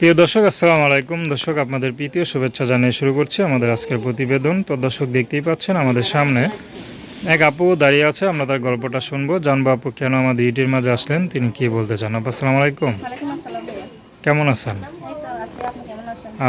প্রিয় দর্শক আসসালামু আলাইকুম। দর্শক আপনাদের প্রীতীয় শুভেচ্ছা জানিয়ে শুরু করছি আমাদের আজকের প্রতিবেদন। তো দর্শক দেখতেই পাচ্ছেন আমাদের সামনে এক আপু দাঁড়িয়ে আছে। আমরা তার গল্পটা শুনব। জানব আপু কেন আমাদের ইটির মাঝে আসলেন? তিনি কি বলতে চান? আপু আসসালাম আলাইকুম। কেমন আছেন?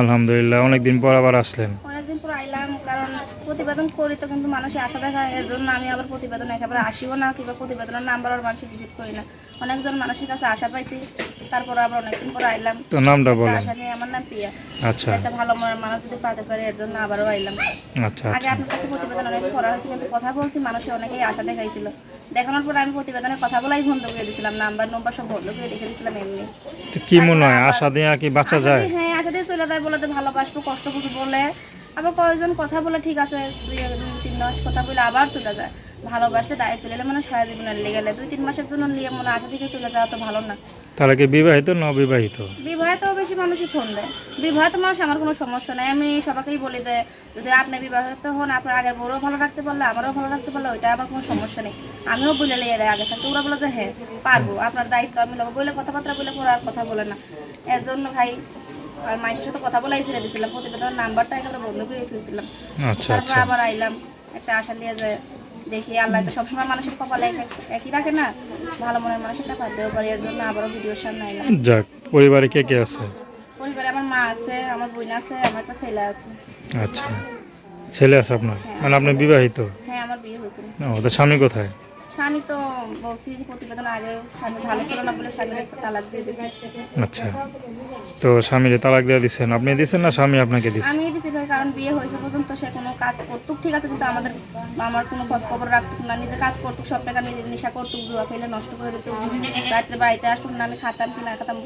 আলহামদুলিল্লাহ অনেকদিন পর আবার আসলেন অনেকদিন পর আইলাম কারণ প্রতিবেদন করি তো কিন্তু মানুষের আশা দেখা এর জন্য আমি আবার প্রতিবেদন একেবারে আসিও না কিংবা প্রতিবেদনের নাম্বার আর মানুষের ভিজিট করি না। অনেকজন মানুষের কাছে আশা পাইছি তারপর আবার অনেকদিন পর আইলাম। তো নামটা বলেন। আশা নিয়ে আমার নাম পিয়া আচ্ছা। একটা ভালো মানুষ যদি পাতে পারে এর জন্য আবারও আইলাম। আচ্ছা আগে আচ্ছা আপনার কাছে প্রতিবেদন অনেক করা হয়েছে কিন্তু কথা বলছি মানুষের অনেকেই আশা দেখাইছিল। দেখানোর পর আমি প্রতিবেদনে কথা বলাই বন্ধ করে দিয়েছিলাম নাম্বার নম্বর সব বন্ধ করে রেখে দিয়েছিলাম এমনি। তো কি মনে হয় আশা দিয়ে কি বাঁচা যায়? হ্যাঁ আশা দিয়ে চলে যায় বলে ভালোবাসবো কষ্ট করব বলে। আবার কয়েকজন কথা বলে ঠিক আছে দুই দুই তিন মাস কথা বলে আবার চলে যায়। ভালোবাসতে দায়িত্ব নিলে মানে সারা জীবনের লেগে দুই তিন মাসের জন্য নিয়ে মনে আশা থেকে চলে যাওয়া তো ভালো না। তারা কি বিবাহিত না অবিবাহিত? বিবাহিত বেশি মানুষই ফোন দেয়। বিবাহিত মানুষ আমার কোনো সমস্যা নাই। আমি সবাইকেই বলি যে যদি আপনি বিবাহিত হন আপনার আগের বউরও ভালো রাখতে পারলে আমারও ভালো রাখতে পারলে ওইটা আমার কোনো সমস্যা নেই। আমিও বলে লাই এর আগে থাকতে ওরা বলে যে হ্যাঁ পারব। আপনার দায়িত্ব আমি নেব। বলে কথাবার্তা বলে পরে আর কথা বলে না। এর জন্য ভাই আর সাথে কথা বলাই ছেড়ে দিয়েছিলাম নাম্বারটা একেবারে বন্ধ করে আচ্ছা আচ্ছা। আবার আইলাম একটা আশা নিয়ে যে দেখি আল্লাহ তো সবসময় মানুষের কপালে একই রাখে না ভালো মনের দেওয়া পারে এর জন্য আবারও ভিডিওর সামনে আইলাম। যাক পরিবারে কে কে আছে? পরিবারে আমার মা আছে আমার বোন আছে আমার একটা ছেলে আছে। আচ্ছা ছেলে আছে আপনার? মানে আপনি বিবাহিত? হ্যাঁ আমার বিয়ে হয়েছিল ও তো স্বামী কোথায়? স্বামী তো বলছি যে প্রতিবেদন আগে স্বামী ভালো ছিল না বলে স্বামীর তালাক দিয়ে দিয়েছে। আচ্ছা। তো স্বামীরে তালাক দিয়ে দিচ্ছেন আপনি দিচ্ছেন না স্বামী আপনাকে দিচ্ছে আমি দিছি ভাই, কারণ বিয়ে হয়েছে পর্যন্ত সে কোনো কাজ করত ঠিক আছে, কিন্তু আমাদের, আমার কোনো খোঁজ খবর রাখতো না, নিজে কাজ করত সব টাকা নিজে নেশা করত জুয়া খেলে নষ্ট করে দিত রাত্রে বাড়িতে আসতো না আমি খাতাম কি না খাতাম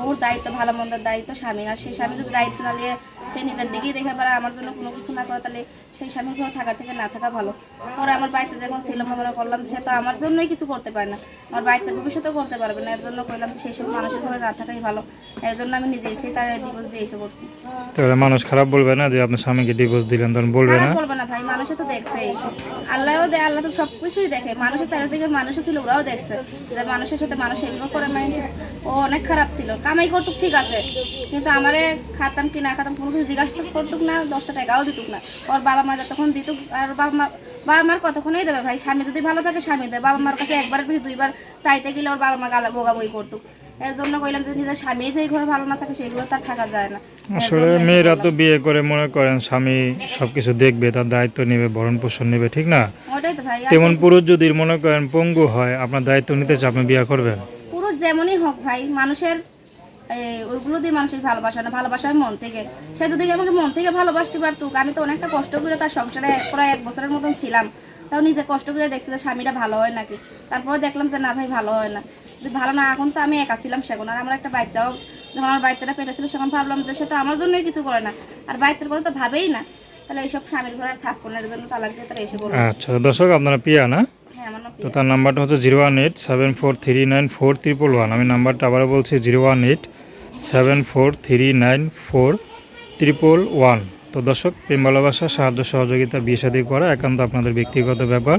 বহুত দায়িত্ব, ভালো মন্দের দায়িত্ব স্বামী আর সেই স্বামী যদি দায়িত্ব না নিয়ে সে নিজের দিকেই দেখে পারে আমার জন্য কোনো কিছু না করে তাহলে সেই স্বামীর ঘরে থাকার থেকে না থাকা ভালো। পরে আমার বাচ্চা যখন ছিল আমরা করলাম সে তো আমার জন্যই কিছু করতে পারে না। আমার বাচ্চা ভবিষ্যতেও করতে পারবে না এর জন্য করলাম যে সেই সব মানুষের ঘরে না থাকাই ভালো। এর জন্য আমি নিজে এসেই তার ডিভোর্স দিয়ে এসে করছি তাহলে মানুষ খারাপ বলবে না যে আপনার স্বামীকে ডিভোর্স দিলেন তখন বলবে না? বলবে না ভাই মানুষে তো আল্লাহও দে, আল্লাহ তো সব কিছুই দেখে। মানুষের চারিদিকে মানুষও ছিল, ওরাও দেখছে। যে মানুষের সাথে মানুষ করে মানুষ ও অনেক খারাপ ছিল। কামাই করতুক, ঠিক আছে। কিন্তু আমারে খাতাম কি না খাতাম, কোনো কিছু জিজ্ঞাসা করতুক না, দশটা টাকাও দিতুক না। ওর বাবা মা যতক্ষণ দিতুক, আর বাবা মা বাবা মার কতক্ষণই দেবে ভাই? স্বামী যদি ভালো থাকে, স্বামী দেবে বাবা মার কাছে একবার দুইবার চাইতে গেলে ওর বাবা মা গালা বোগা বই করতুক। এর জন্য কইলাম যে নিজের স্বামী যেই ঘরে ভালো না থাকে সেইগুলো তার থাকা যায় না। আসলে মেয়েরা তো বিয়ে করে মনে করেন স্বামী সবকিছু দেখবে তার দায়িত্ব নেবে ভরণ পোষণ নেবে ঠিক না? ভাই তেমন পুরুষ যদি মনে করেন পঙ্গু হয় আপনার দায়িত্ব নিতে আপনি বিয়ে করবেন? পুরুষ যেমনই হোক ভাই মানুষের ওইগুলো দিয়ে মানুষের ভালোবাসা না ভালোবাসা মন থেকে। সে যদি আমাকে মন থেকে ভালোবাসতে পারতো আমি তো অনেকটা কষ্ট করে তার সংসারে প্রায় এক বছরের মতন ছিলাম। তাও নিজে কষ্ট করে দেখছি যে স্বামীটা ভালো হয় নাকি। তারপরে দেখলাম যে না ভাই ভালো হয় না। যদি ভালো না এখন তো আমি একা ছিলাম সেখন আর আমার একটা বাচ্চাও যখন আমার বাচ্চাটা পেটে ছিল সেখন ভাবলাম যে সে তো আমার জন্যই কিছু করে না। আর বাচ্চার কথা তো ভাবেই না। তাহলে এইসব স্বামীর ঘরে আর থাকব না এর জন্য তালাক দিয়ে তারা এসে বলব আচ্ছা দর্শক আপনারা পিয়া না? হ্যাঁ তো তার নাম্বারটা হচ্ছে zero one eight seven four three nine four triple one. আমি নাম্বারটা আবারও বলছি zero one eight seven four three nine four triple one. তো দর্শক প্রেম ভালোবাসা সাহায্য সহযোগিতা বিয়ে শাদী করা একান্ত আপনাদের ব্যক্তিগত ব্যাপার।